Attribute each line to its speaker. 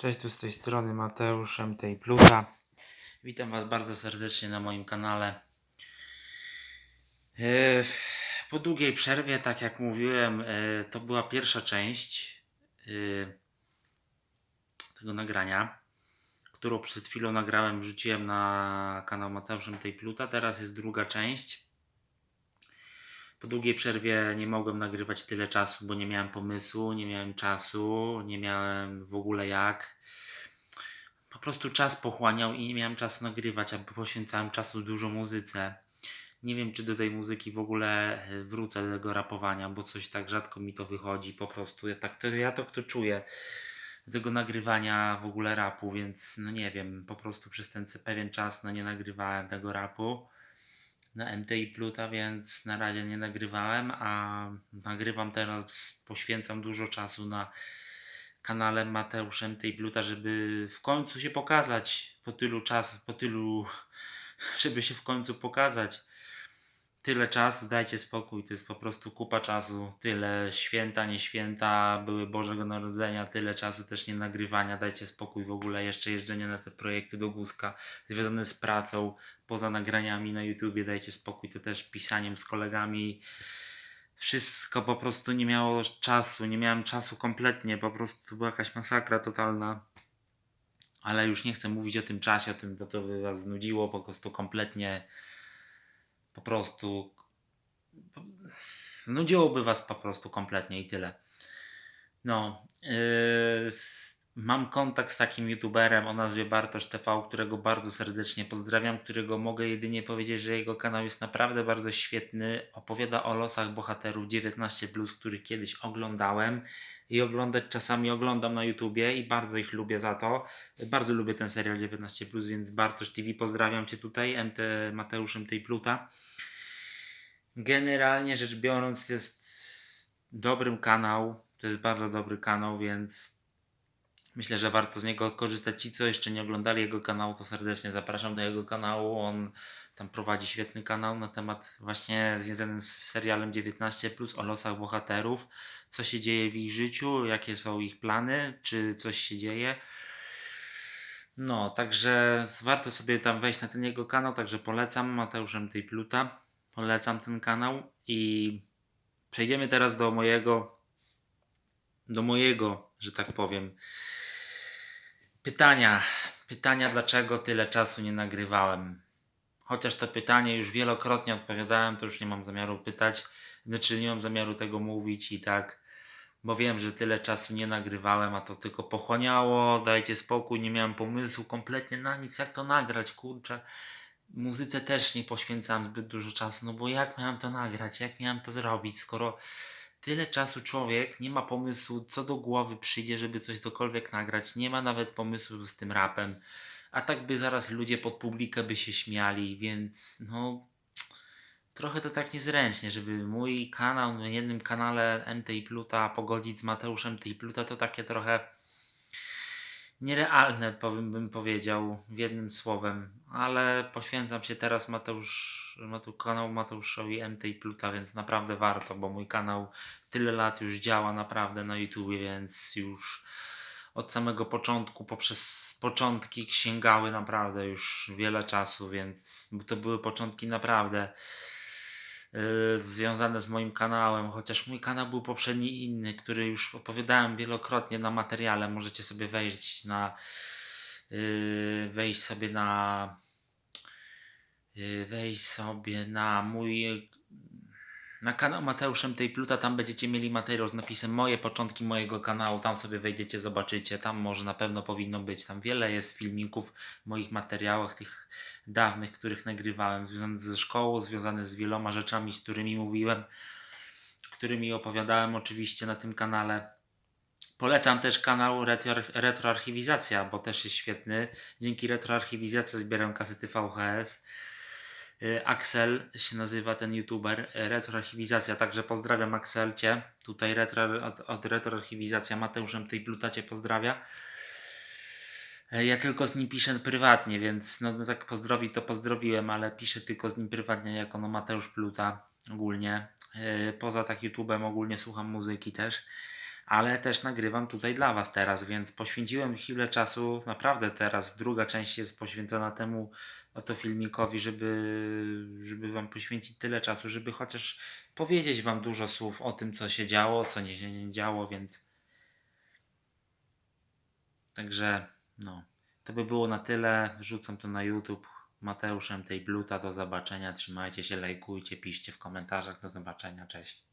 Speaker 1: Cześć, tu z tej strony Mateusz MT Pluta. Witam Was bardzo serdecznie na moim kanale. E, Po długiej przerwie, tak jak mówiłem, e, to była pierwsza część e, tego nagrania, którą przed chwilą nagrałem, wrzuciłem na kanał Mateusz MT Pluta. Teraz jest druga część. Po długiej przerwie nie mogłem nagrywać tyle czasu, bo nie miałem pomysłu, nie miałem czasu, nie miałem w ogóle jak. Po prostu czas pochłaniał i nie miałem czasu nagrywać, a poświęcałem czasu dużo muzyce. Nie wiem, czy do tej muzyki w ogóle e, wrócę do tego rapowania, bo coś tak rzadko mi to wychodzi. Po prostu ja tak to, ja to, to czuję. do Tego nagrywania w ogóle rapu, więc no nie wiem, po prostu przez ten pewien czas no nie nagrywałem tego rapu na MTI Pluta, więc na razie nie nagrywałem, a nagrywam teraz, poświęcam dużo czasu na kanale Mateusz MTI Pluta, żeby w końcu się pokazać po tylu czasu, po tylu, żeby się w końcu pokazać. Tyle czasu, dajcie spokój, to jest po prostu kupa czasu, tyle święta, nie święta, były Bożego Narodzenia, tyle czasu też nie nagrywania, dajcie spokój w ogóle, jeszcze jeżdżenie na te projekty do Guzka, związane z pracą, poza nagraniami na YouTubie, dajcie spokój, to też pisaniem z kolegami. Wszystko po prostu nie miało czasu, nie miałem czasu kompletnie, po prostu była jakaś masakra totalna. Ale już nie chcę mówić o tym czasie, o tym, bo to by was znudziło po prostu kompletnie. Po prostu. Nudziłoby was po prostu kompletnie i tyle. No. Yy, mam kontakt z takim youtuberem o nazwie Bartosz TV, którego bardzo serdecznie pozdrawiam, którego mogę jedynie powiedzieć, że jego kanał jest naprawdę bardzo świetny. Opowiada o losach bohaterów 19, których kiedyś oglądałem i oglądać czasami oglądam na YouTubie i bardzo ich lubię za to. Bardzo lubię ten serial 19, więc Bartosz TV pozdrawiam Cię tutaj, MT Mateusz MT Pluta. Generalnie rzecz biorąc, jest dobrym kanał. To jest bardzo dobry kanał, więc myślę, że warto z niego korzystać. Ci, co jeszcze nie oglądali jego kanału, to serdecznie zapraszam do jego kanału. On tam prowadzi świetny kanał na temat właśnie związanym z serialem 19 o losach bohaterów, co się dzieje w ich życiu, jakie są ich plany, czy coś się dzieje. No, także warto sobie tam wejść na ten jego kanał, także polecam Mateuszem tej Pluta. Polecam ten kanał i przejdziemy teraz do mojego do mojego, że tak powiem, pytania. Pytania, dlaczego tyle czasu nie nagrywałem. Chociaż to pytanie już wielokrotnie odpowiadałem, to już nie mam zamiaru pytać. Znaczy, nie mam zamiaru tego mówić i tak, bo wiem, że tyle czasu nie nagrywałem, a to tylko pochłaniało. Dajcie spokój, nie miałem pomysłu kompletnie na nic, jak to nagrać, kurczę. Muzyce też nie poświęcałem zbyt dużo czasu, no bo jak miałem to nagrać, jak miałem to zrobić, skoro tyle czasu człowiek nie ma pomysłu, co do głowy przyjdzie, żeby coś dokolwiek nagrać, nie ma nawet pomysłu z tym rapem, a tak by zaraz ludzie pod publikę by się śmiali, więc no trochę to tak niezręcznie, żeby mój kanał na jednym kanale MTI Pluta pogodzić z Mateuszem MTI Pluta, to takie trochę nierealne, powiem, bym powiedział, w jednym słowem, ale poświęcam się teraz Mateusz, Mateusz kanał Mateuszowi MTI Pluta, więc naprawdę warto, bo mój kanał tyle lat już działa naprawdę na YouTubie, więc już od samego początku, poprzez początki sięgały naprawdę już wiele czasu, więc to były początki naprawdę związane z moim kanałem, chociaż mój kanał był poprzedni inny, który już opowiadałem wielokrotnie na materiale. Możecie sobie wejść na yy, wejść sobie na yy, wejść sobie na mój na kanał Mateuszem tej Pluta, tam będziecie mieli materiał z napisem moje początki mojego kanału, tam sobie wejdziecie, zobaczycie, tam może na pewno powinno być, tam wiele jest filmików w moich materiałach, tych dawnych, których nagrywałem, związanych ze szkołą, związane z wieloma rzeczami, z którymi mówiłem, którymi opowiadałem oczywiście na tym kanale. Polecam też kanał Retro, Retroarchiwizacja, bo też jest świetny. Dzięki Retroarchiwizacji zbieram kasety VHS. Y, Axel się nazywa ten youtuber, y, Retroarchiwizacja, także pozdrawiam Axelcie. Tutaj retro, od, od Retroarchiwizacja Mateuszem tej Plutacie pozdrawia. Y, Ja tylko z nim piszę prywatnie, więc no, no tak pozdrowi to pozdrowiłem, ale piszę tylko z nim prywatnie jako no Mateusz Pluta ogólnie. Poza tak YouTubem ogólnie słucham muzyki też. ale też nagrywam tutaj dla Was teraz, więc poświęciłem chwilę czasu, naprawdę teraz druga część jest poświęcona temu oto filmikowi, żeby, żeby Wam poświęcić tyle czasu, żeby chociaż powiedzieć Wam dużo słów o tym, co się działo, co nie się nie działo, więc także no, to by było na tyle, wrzucam to na YouTube. Mateuszem tej Bluta, do zobaczenia, trzymajcie się, lajkujcie, piszcie w komentarzach, do zobaczenia, cześć.